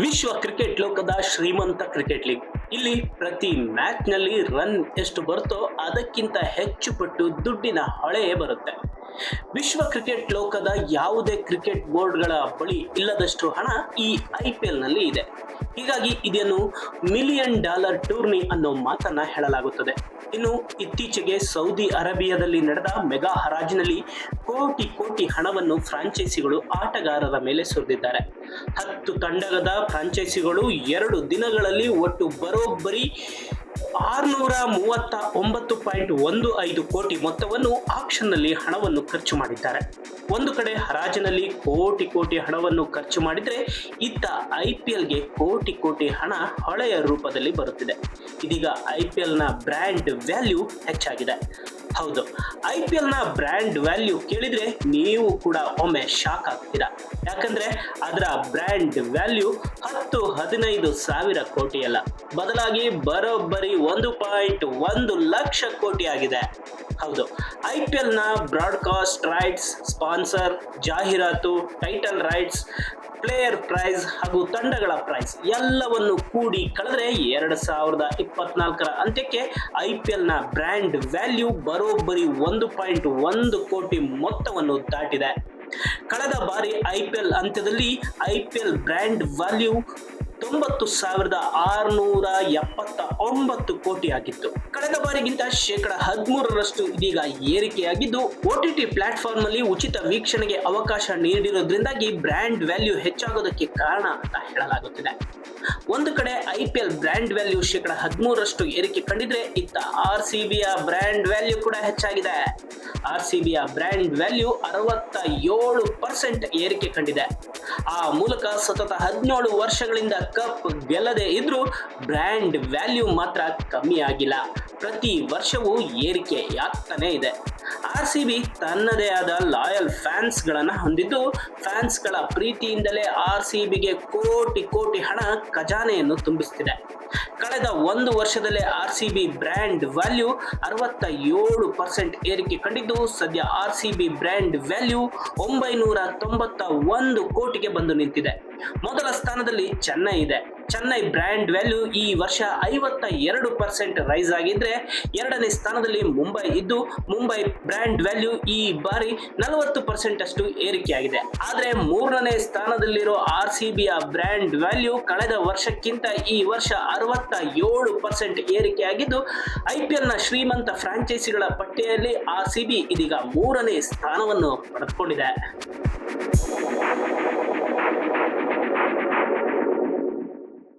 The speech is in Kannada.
ವಿಶ್ವ ಕ್ರಿಕೆಟ್ ಲೋಕದ ಶ್ರೀಮಂತ ಕ್ರಿಕೆಟ್ ಲೀಗ್. ಇಲ್ಲಿ ಪ್ರತಿ ಮ್ಯಾಚ್ನಲ್ಲಿ ರನ್ ಎಷ್ಟು ಬರುತ್ತೋ ಅದಕ್ಕಿಂತ ಹೆಚ್ಚು ಪಟ್ಟು ದುಡ್ಡಿನ ಹೊಳೆಯೇ ಬರುತ್ತೆ. ವಿಶ್ವ ಕ್ರಿಕೆಟ್ ಲೋಕದ ಯಾವುದೇ ಕ್ರಿಕೆಟ್ ಬೋರ್ಡ್ಗಳ ಬಳಿ ಇಲ್ಲದಷ್ಟು ಹಣ ಈ ಐ ಪಿ ಎಲ್ನಲ್ಲಿ ಇದೆ. ಹೀಗಾಗಿ ಇದನ್ನು ಮಿಲಿಯನ್ ಡಾಲರ್ ಟೂರ್ನಿ ಅನ್ನೋ ಮಾತನ್ನ ಹೇಳಲಾಗುತ್ತದೆ. ಇನ್ನು ಇತ್ತೀಚೆಗೆ ಸೌದಿ ಅರೇಬಿಯಾದಲ್ಲಿ ನಡೆದ ಮೆಗಾ ಹರಾಜಿನಲ್ಲಿ ಕೋಟಿ ಕೋಟಿ ಹಣವನ್ನು ಫ್ರಾಂಚೈಸಿಗಳು ಆಟಗಾರರ ಮೇಲೆ ಸುರಿದಿದ್ದಾರೆ. ಹತ್ತು ತಂಡದ ಫ್ರಾಂಚೈಸಿಗಳು ಎರಡು ದಿನಗಳಲ್ಲಿ ಒಟ್ಟು ಬರೋಬ್ಬರಿ ಆರುನೂರ ಮೂವತ್ತ ಒಂಬತ್ತು ಪಾಯಿಂಟ್ ಒಂದು ಐದು ಕೋಟಿ ಮೊತ್ತವನ್ನು ಆಕ್ಷನ್ನಲ್ಲಿ ಹಣವನ್ನು ಖರ್ಚು ಮಾಡಿದ್ದಾರೆ. ಒಂದು ಕಡೆ ಹರಾಜಿನಲ್ಲಿ ಕೋಟಿ ಕೋಟಿ ಹಣವನ್ನು ಖರ್ಚು ಮಾಡಿದರೆ ಇತ್ತ ಐ ಪಿ ಎಲ್ಗೆ ಕೋಟಿ ಕೋಟಿ ಹಣ ಹಳೆಯ ರೂಪದಲ್ಲಿ ಬರುತ್ತಿದೆ. ಇದೀಗ ಐ ಪಿ ಎಲ್ನ ಬ್ರ್ಯಾಂಡ್ ವ್ಯಾಲ್ಯೂ ಹೆಚ್ಚಾಗಿದೆ. ಹೌದು, ಐ ಪಿ ಎಲ್ನ ಬ್ರ್ಯಾಂಡ್ ವ್ಯಾಲ್ಯೂ ಕೇಳಿದರೆ ನೀವು ಕೂಡ ಒಮ್ಮೆ ಶಾಕ್ ಆಗ್ತೀರಾ. ಯಾಕಂದ್ರೆ ಅದರ ಬ್ರ್ಯಾಂಡ್ ವ್ಯಾಲ್ಯೂ ಹತ್ತು ಹದಿನೈದು ಸಾವಿರ ಕೋಟಿ ಅಲ್ಲ ಬದಲಾಗಿ ಬರೋಬ್ಬರಿ ಒಂದು ಪಾಯಿಂಟ್ ಒಂದು ಲಕ್ಷ ಕೋಟಿ ಆಗಿದೆ. ಹೌದು, ಐ ಪಿ ಎಲ್ನ ಬ್ರಾಡ್ಕಾಸ್ಟ್ ರೈಟ್ಸ್ ಸ್ಪಾನ್ಸರ್, ಜಾಹೀರಾತು, ಟೈಟಲ್ ರೈಟ್ಸ್, ಪ್ಲೇಯರ್ ಪ್ರೈಸ್ ಹಾಗೂ ತಂಡಗಳ ಪ್ರೈಸ್ ಎಲ್ಲವನ್ನು ಕೂಡಿ ಕಳೆದ್ರೆ ಎರಡು ಸಾವಿರದ ಇಪ್ಪತ್ನಾಲ್ಕರ ಅಂತ್ಯಕ್ಕೆ ಐ ಪಿ ಎಲ್ನ ಬ್ರ್ಯಾಂಡ್ ವ್ಯಾಲ್ಯೂ ಬರೋಬ್ಬರಿ ಒಂದು ಪಾಯಿಂಟ್ ಒಂದು ಕೋಟಿ ಮೊತ್ತವನ್ನು ದಾಟಿದೆ. ಕಳೆದ ಬಾರಿ ಐ ಪಿ ಎಲ್ ಅಂತ್ಯದಲ್ಲಿ I P L brand value ತೊಂಬತ್ತು ಸಾವಿರದ ಆರುನೂರ ಎಪ್ಪತ್ತ ಒಂಬತ್ತು ಕೋಟಿ ಆಗಿತ್ತು. ಕಳೆದ ಬಾರಿಗಿಂತ ಶೇಕಡ ಹದಿಮೂರರಷ್ಟು ಇದೀಗ ಏರಿಕೆಯಾಗಿದ್ದು ಓಟಿಟಿ ಪ್ಲಾಟ್ಫಾರ್ಮ್ನಲ್ಲಿ ಉಚಿತ ವೀಕ್ಷಣೆಗೆ ಅವಕಾಶ ನೀಡಿರೋದ್ರಿಂದಾಗಿ ಬ್ರ್ಯಾಂಡ್ ವ್ಯಾಲ್ಯೂ ಹೆಚ್ಚಾಗೋದಕ್ಕೆ ಕಾರಣ ಅಂತ ಹೇಳಲಾಗುತ್ತಿದೆ. ಒಂದು ಕಡೆ ಐ ಪಿ ಬ್ರ್ಯಾಂಡ್ ವ್ಯಾಲ್ಯೂ ಶೇಕಡ ಹದಿಮೂರರಷ್ಟು ಏರಿಕೆ ಕಂಡಿದ್ರೆ ಇತ್ತ ಆರ್ ಸಿ ಬಿಯ ಬ್ರ್ಯಾಂಡ್ ವ್ಯಾಲ್ಯೂ ಕೂಡ ಹೆಚ್ಚಾಗಿದೆ. ಆರ್ ಸಿ ಬಿಯ ಬ್ರ್ಯಾಂಡ್ ವ್ಯಾಲ್ಯೂ ಅರವತ್ತ ಏಳು ಪರ್ಸೆಂಟ್ ಏರಿಕೆ ಕಂಡಿದೆ. ಆ ಮೂಲಕ ಸತತ ಹದಿನೇಳು ವರ್ಷಗಳಿಂದ ಕಪ್ ಗೆಲ್ಲದೆ ಇದ್ರೂ ಬ್ರ್ಯಾಂಡ್ ವ್ಯಾಲ್ಯೂ ಮಾತ್ರ ಕಮ್ಮಿ ಆಗಿಲ್ಲ. ಪ್ರತಿ ವರ್ಷವೂ ಏರಿಕೆಯಾಗ್ತಾನೆ ಇದೆ. ಆರ್ ಸಿ ಬಿ ತನ್ನದೇ ಆದ ಲಾಯಲ್ ಫ್ಯಾನ್ಸ್ಗಳನ್ನು ಹೊಂದಿದ್ದು, ಫ್ಯಾನ್ಸ್ಗಳ ಪ್ರೀತಿಯಿಂದಲೇ ಆರ್ ಸಿ ಬಿಗೆ ಕೋಟಿ ಕೋಟಿ ಹಣ ಖಜಾನೆಯನ್ನು ತುಂಬಿಸ್ತಿದೆ. ಕಳೆದ ಒಂದು ವರ್ಷದಲ್ಲೇ R C B brand value ಅರವತ್ತ ಏಳು ಪರ್ಸೆಂಟ್ ಏರಿಕೆ ಕಂಡಿದ್ದು. ಸದ್ಯ R C B brand value ಒಂಬೈನೂರ ತೊಂಬತ್ತ ಒಂದು ಕೋಟಿಗೆ ಬಂದು ನಿಂತಿದೆ. ಮೊದಲ ಸ್ಥಾನದಲ್ಲಿ ಚೆನ್ನೈ ಇದೆ. ಚೆನ್ನೈ ಬ್ರ್ಯಾಂಡ್ ವ್ಯಾಲ್ಯೂ ಈ ವರ್ಷ ಐವತ್ತ ಎರಡು ಪರ್ಸೆಂಟ್ ರೈಸ್ ಆಗಿದ್ರೆ ಎರಡನೇ ಸ್ಥಾನದಲ್ಲಿ ಮುಂಬೈ ಇದ್ದು ಮುಂಬೈ ಬ್ರ್ಯಾಂಡ್ ವ್ಯಾಲ್ಯೂ ಈ ಬಾರಿ ನಲವತ್ತು ಪರ್ಸೆಂಟ್ ಅಷ್ಟು ಏರಿಕೆಯಾಗಿದೆ. ಆದರೆ ಮೂರನೇ ಸ್ಥಾನದಲ್ಲಿರೋ ಆರ್ ಸಿ ಬಿಯ ಬ್ರ್ಯಾಂಡ್ ವ್ಯಾಲ್ಯೂ ಕಳೆದ ವರ್ಷಕ್ಕಿಂತ ಈ ವರ್ಷ ಅರವತ್ತ ಏಳು ಪರ್ಸೆಂಟ್ ಏರಿಕೆಯಾಗಿದ್ದು ಐ ಪಿ ಎಲ್ನ ಶ್ರೀಮಂತ ಫ್ರಾಂಚೈಸಿಗಳ ಪಟ್ಟಿಯಲ್ಲಿ ಆರ್ ಸಿ ಬಿ ಇದೀಗ ಮೂರನೇ ಸ್ಥಾನವನ್ನು ಪಡೆದುಕೊಂಡಿದೆ.